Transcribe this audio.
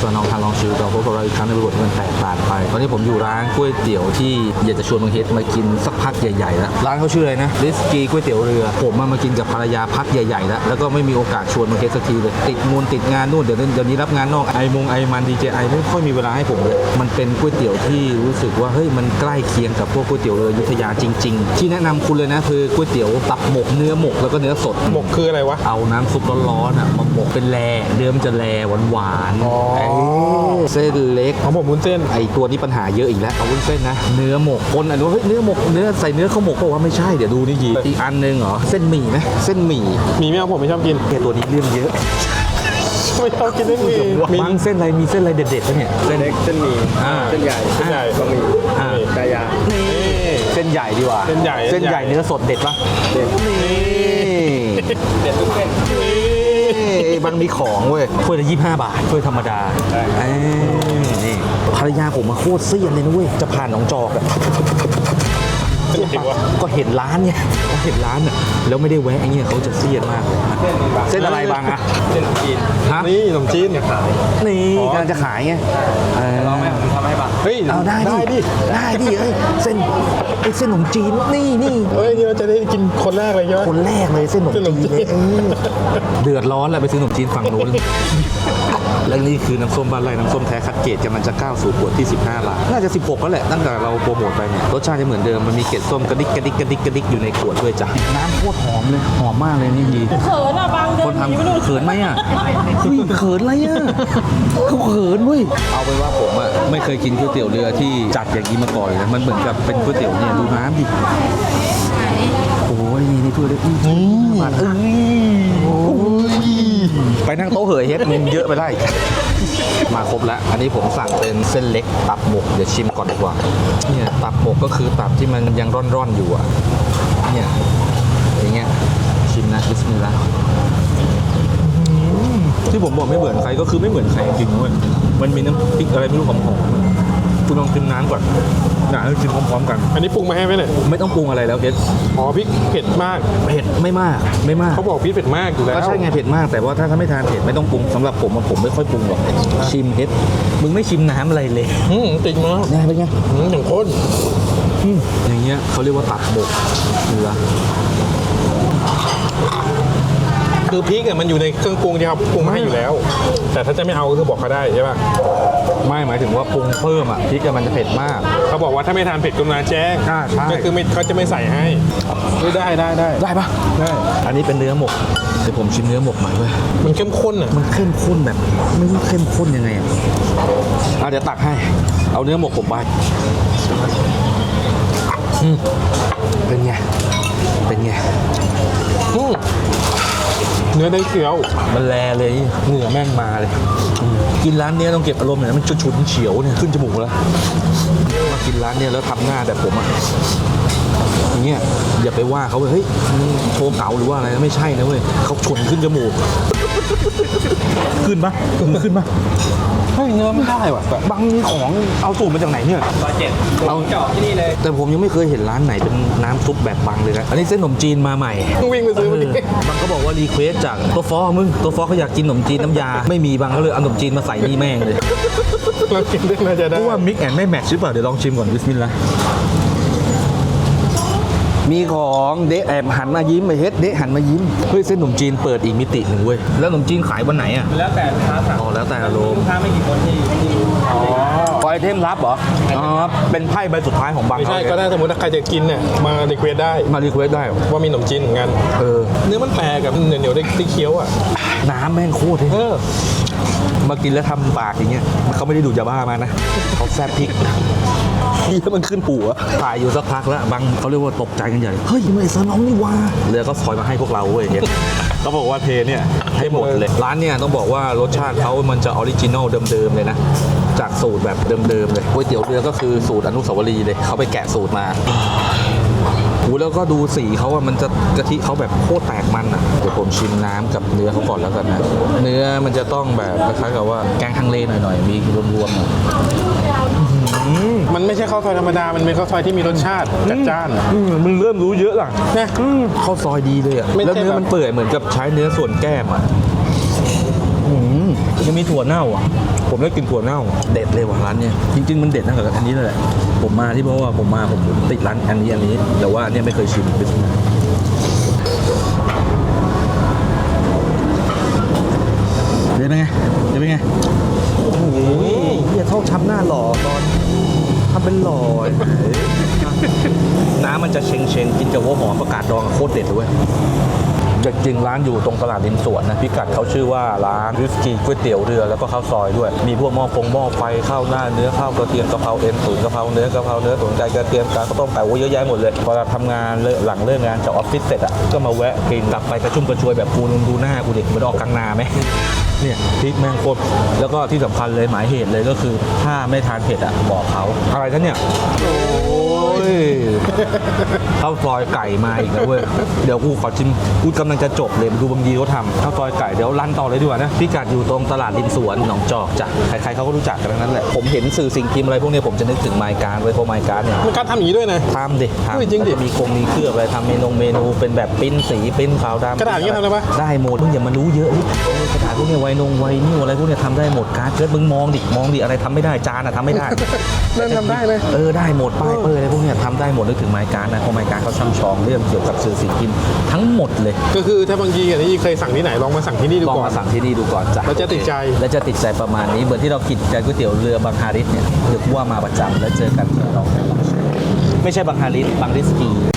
ส่วนน้องทางลองชิวกับพวกเราอีกครั้งในบทเมื่อ นนี้ผมอยู่ร้านก๋วยเตี๋ยวที่อยากจะชวนบางเฮดมากินสักพักใหญ่ๆแล้วร้านเขาชื่ออะไรนะลิสกีก๋วยเตี๋ยวเรือ ผมมามากินกับภรรยาพักใหญ่ๆแล้วแล้วก็ไม่มีโอกาสชวนบางเฮดสักทีเลยติดมูลติดงานนู่นเดี๋ยวนี้เดี๋ยวนี้รับงานนอกไอมงไอมันดีเจไอไม่ค่อยมีเวลาให้ผมเลยมันเป็นก๋วยเตี๋ยวที่รู้สึกว่าเฮ้ยมันใกล้เคียงกับพวกก๋วยเตี๋ยวเรืออยุธยาจริง ๆ ที่แนะนำคุณเลยนะคือก๋วยเตี๋ยวตับหมกเนื้อหมกแล้วก็เนื้อสดหมกคืออะไรวะเอาน้ำซุปร้อนๆอะมาหมกเป็นแลเนื้อมันจะแลหวานอ๋อๆเอ้ยเส้นเล็กของผมวุ้นเส้นไอตัวนี้ปัญหาเยอะอีกแล้วเอาวุ้นเส้นนะ เนื้อหมกคนอะรู้เฮ้ยเนื้อหมกเนื้อใส่เนื้อข้าวหมกก็ว่าไม่ใช่เดี๋ยวดูนี่ยีอีกอันหนึงเหรอเส้นหมี่ไหมเส้นหมี่มีไหมครับผมไม่ชอบกินแกตัวนี้เรื่องเยอะไม่ชอบกินไม่มีมีมั้งเส้นอะไรมีเส้นอะไรเด็ดๆปะเนี่ยเส้นเล็กเส้นหมี่อ่า เส้นใหญ่เส้นใหญ่บะหมี่อ่า กายา นี่เส้นใหญ่ดีกว่าเส้นใหญ่เส้นใหญ่เนื้อสดเด็ดปะเด็ด นี่เด็ดทุกเส้นนี่ มันมีของเว้ยถ้วยละยี่ห้าบาทถ้วยธรรมดาใช่เอ้ยนี่ภรรยาผมมาโคตรเซียนเลยนะเว้ยจะผ่านหนองจอกอะ ก็เห็นร้านไงก็เห็นร้านอะแล้วไม่ได้แวะไอ้เนี่ยเขาจะเซียนมากเลยเส้นบางเส้นอะไรบางอะเส้นจีนฮะนี่ขนมจีนจะขายนี่กำลังจะขายไงเออลองไหมผมทำให้บ้างเฮ้ยเอาได้ได้ดิดิ ได้ดิเอ้ยเส้นไอ้เส้นขนมจีนนี่นี่เฮ้ยนี่เราจะได้กินคนแรกเลยใช่ไหมคนแรกเลยเส้นขนมเส้นขนมจีจีนนเนี่ยเออเดือดร้อนแล้วไปซื้อขนมจีนฝั่งนู้น แล้วนี่คือน้ำส้มบ้านไร่น้ำส้มแท้คัดเกรดกำลังจะก้าวสู่ขวดที่ 15ล้านน่าจะ 16แล้วแหละตั้งแต่เราโปรโมทไปเนี่ยรสชาติจะเหมือนเดิมมันมีเกล็ดส้มกระดิกกระดิกกระดิกกระดิกอยู่ในขวดด้วยจ้ะน้ำโคตรหอมเลยหอมมากเลยนี่ดีเขินอะบางเดิคนนหนีไม่ทำดูเขินไหมอะเฮ้ยเขินอะไรอะเขาเขินเว้ยเอาเป็นว่าผมอะไม่เคยกินก๋วยเตี๋ยวเรือที่จัดอย่างนี้มาก่อนเลยนะมันเหมือนกับเป็นก๋วยเตี๋ยวเนี่ยดูน้ำดิโอ้ยนี่นี่ถ้วยเล็กนี่บาทเอ้ยโอ้ย ไปนั่งโต๊ะเหยเฮ็ดมึงเยอะไปได้ มาครบแล้ว อันนี้ผมสั่งเป็นเส้นเล็กตับหมก เดี๋ยวชิมก่อนดีกว่า เนี่ยตับหมกก็คือตับที่มันยังร่อนๆอยู่อะ เนี่ยอย่างเงี้ยชิมนะบิสมิลลาห์ที่ผมบอกไม่เหมือนใครก็คือไม่เหมือนใครจริงๆเว้ยมันมีน้ำพริกอะไรไม่รู้หอมๆ คุณลองชิมน้ำก่อนนะแล้วชิมพร้อมๆกัน อันนี้ปรุงมาให้ไหมเนี่ยไม่ต้องปรุงอะไรแล้วเอสอ๋อพริกเผ็ดมาก เผ็ดไม่มากไม่มากเขาบอกพริกเผ็ดมากอยู่แล้วก็ใช่ไงเผ็ดมากแต่ว่าถ้าถ้าไม่ทานเผ็ดไม่ต้องปรุงสำหรับผมอะผมไม่ค่อยปรุงหรอกชิมเอสมึงไม่ชิมน้ำอะไรเลยอืมติดมากไงเป็นไงอืมอย่างข้นอืมอย่างเงี้ยเขาเรียกว่าตัดบกเนื้อ คือพริกเนี่ยมันอยู่ในเครื่องปรุงที่เขาปรุงมาให้อยู่แล้ว แต่ถ้าจะไม่เอาก็คือบอกเขาได้ใช่ป่ะไม่หมายถึงว่าปรุงเพิ่มอะพริกอะมันจะเผ็ดมาก เขาบอกว่าถ้าไม่ทานเผ็ดกรุณาแจ้งอ่าใช่ ก็คือไม่เขาจะไม่ใส่ให้ได้ได้ได้ได้ปะได้อันนี้เป็นเนื้อหมกเดี๋ยวผมชิมเนื้อหมกหน่อยเว้ยมันเข้มข้นอะมันเข้มข้นแบบไม่รู้เข้มข้นยังไงอะอะเดี๋ยวตักให้ เอาเนื้อหมกผมไปอืมเป็นไงเป็นไง อืม เนื้อได้เคี้ยว มันแลเลยเหงื่อแม่งมาเลยอืมกินร้านเนี้ยต้องเก็บอารมณ์หน่อยนะมันฉุนๆเฉียวเนี่ยขึ้นจมูกแล้วมากินร้านเนี้ยแล้วทำหน้าแบบผมอะอย่างเงี้ยอย่าไปว่าเขาเลยเฮ้ยมึงโชว์เก๋าหรือว่าอะไรนะไม่ใช่นะเว้ยเขาฉุนขึ้นจมูก ขึ้นปะมึงขึ้นปะเฮ้ยเนื้อไม่ได้ว่ะบางมีของเอาสูตรมาจากไหนเนี่ยร้อยเจ็ดเอา เจาะที่นี่เลย แต่ผมยังไม่เคยเห็นร้านไหนเป็นน้ำซุปแบบบังเลยนะอันนี้เส้นขนมจีนมาใหม่ วิ่งไปซื้อเอมาอดิ มันก็บอก ว่ารีเควสจากตัวฟอมึงตัวฟอเขาอยากกินขนมจีนน้ำยา ไม่มีบางก็เลยเอาขนมจีนมาใส่นี่แม่งเลยเรากินได้น่าจะเพได้ราะว่ามิกแอนไม่แมทช์หรือเปล่าเดี๋ยวลองชิมก่อนบิสมิลลาห์มีของเดะแอบหันมายิ้มไปเฮ็ดเดะหันมายิ้มเฮ้ยเส้นขนมจีนเปิดอีกมิติหนึ่งเว้ยแล้วขนมจีนขายวันไหนอะแล้วแต่ลูกค้าสั่งอ๋อแล้วแต่อารมณ์ลูกค้าไม่กี่คนที่ที่อ๋อคอย เทมรับเหรออ๋อเป็นไพ่ใบสุดท้ายของบางไม่ใช่เขาก็ได้สมมติถ้าใครจะกินเนี่ยมารีเควสได้มารีเควสได้เหรอว่ามีขนมจีนเหมือนกันเออเนื้อมันแปลกกับเหนียวๆได้ได้เคี้ยวอะน้ำแม่งโคตรเลยเออมากินแล้วทำปากอย่างเงี้ยเขาไม่ได้ดูดยาบ้ามานะเขาแซ่บพริกนี่มันขึ้นปูอะถ่ายอยู่สักพักแล้วบางเขาเรียกว่าตกใจกันใหญ่ เฮ้ยไม่ซาน้องนี่ว่าเรือก็ซอยมาให้พวกเราเว้ยเนี่ยเขาบอกว่าเทเนี่ยให้หมดเลย ร้านเนี่ยต้องบอกว่ารสชาติเขามันจะออริจินอลเดิมๆเลยนะ จาก สูตรแบบเดิมๆเลยก๋วยเตี๋ยวเรือก็คือสูตรอนุสาวรีย์เลยเขาไปแกะสูตรมาหูแล้วก็ดูสีเขาอะมันจะกะทิเขาแบบโคตรแตกมันอะเดี๋ยวผมชิมน้ำกับเนื้อเขาก่อนแล้วกันนะเนื้อมันจะต้องแบบคล้ายๆกับว่าแกงฮังเลหน่อยๆมีรวมๆหน่อยมันไม่ใช่ข้าวซอยธรรมดา มันเป็นข้าวซอยที่มีรสชาติจัดจ้านอืมมันเริ่มรู้เยอะล่ะนะข้าวซอยดีเลยอะไม่ใช่แล้วเนื้อแบบมันเปื่อยเหมือนกับใช้เนื้อส่วนแก้มอะอืม ยังมีถั่วเน่าอะ ผมได้กินถั่วเน่า เด็ดเลยว่ะร้านเนี้ยจริง ๆ มันเด็ดนะกับอันนี้เลยแหละ ผมมาที่เพราะว่าผมมาผมติดร้านอันนี้อันนี้ แต่ว่าเนี่ยไม่เคยชิมเป็นเดี๋ยวเป็นไงเดี๋ยวเป็นไงโอ้โหเฮียเท่าช้ำหน้าหล่อตอนทำเป็นหล่อน้ำมันจะเชงเชงๆกินกับหัวหอมประกาศดองอะโคตรเด็ดเลยเว้ย จริงๆร้านอยู่ตรงตลาดริมสวนนะพิกัดเขาชื่อว่าร้านวิสกี้ก๋วยเตี๋ยวเรือแล้วก็ข้าวซอยด้วย มีพวกหม้อฟงหม้อไฟข้าวหน้าเนื้อข้าวกระเทียมกะเพราเอ็นตุ๋นกะเพราเนื้อกะเพราเนื้อตุ๋นไก่กระเทียมกาข้าวต้มไก่โอ้เยอะแยะหมดเลยพอเราทำงานเลหลังเลิกงานจากออฟฟิศเสร็จอะก็มาแวะกินกลับไปกระชุ่มกระชวยแบบกูนดูหน้ากูเด็กมันออกกลางนาไหมเนี่ยพริกแมงโคตรแล้วก็ที่สำคัญเลยหมายเหตุเลยก็คือถ้าไม่ทานเผ็ดอะบอกเขาอะไรท่านเนี่ย ยข้าวซอยไก่มาอีกแล้วเว้ย เดี๋ยวกูขอชิม กูกำลังจะจบเลยดูบางทีเขาทำข้าวซอยไก่เดี๋ยวรันต่อเลยดีกว่านะพิกัดอยู่ตรงตลาดริมสวนหนองจอกจ้ะ ใครๆเขาก็รู้จักกันทั้งนั้นแหละ ผมเห็นสื่อสิ่งพิมพ์อะไรพวกเนี้ยผมจะนึกถึงไมค์การไว้เพราะไมค์การเนี่ย มันการทำอย่างนี้ด้วยนะ ทำดิเฮ้ยทำจริงดิแล้วจะมีคงมีเครื่องอะไรทำเมนูเมนูเป็นแบบปริ้นสีปริ้นขาวดำกระดาษอย่างนี้ทำได้ปะ ได้หมดมึงอย่ามารู้เยอะดิเออกระดาษพวกเนี้ยไวนงไวนิ้วอะไรพวกเนี้ยทำได้หมดการ์ดเกิดมึงมองดิมองดิอะไรทำไม่ได้จานอะทำไม่ได้นั่นทำได้เลย เออได้หมดป้ายเปอร์อะไรพวกเนี้ยทำได้หมดนึกถึงไมค์การ์ดนะเพราะไมค์การ์ดเขาช่ำชองเรื่องเกี่ยวกับสื่อสิ่งพิมพ์ทั้งหมดเลย ก็คือถ้าบางทีอันนี้เคยสั่งที่ไหนลองมาสั่งที่นี่ดูลองก่อน มาสั่งที่นี่ดูก่อนจ้ะแล้วจะติดใจ แล้วจะติดใจประมาณนี้เหมือนที่เรากินกันก๋วยเตี๋ยวเรือบางฮาริสเนี่ยเดี๋ยวกูว่ามาประจำแล้วเจอกันเราไม่ใช่บางฮาริสบางริสกี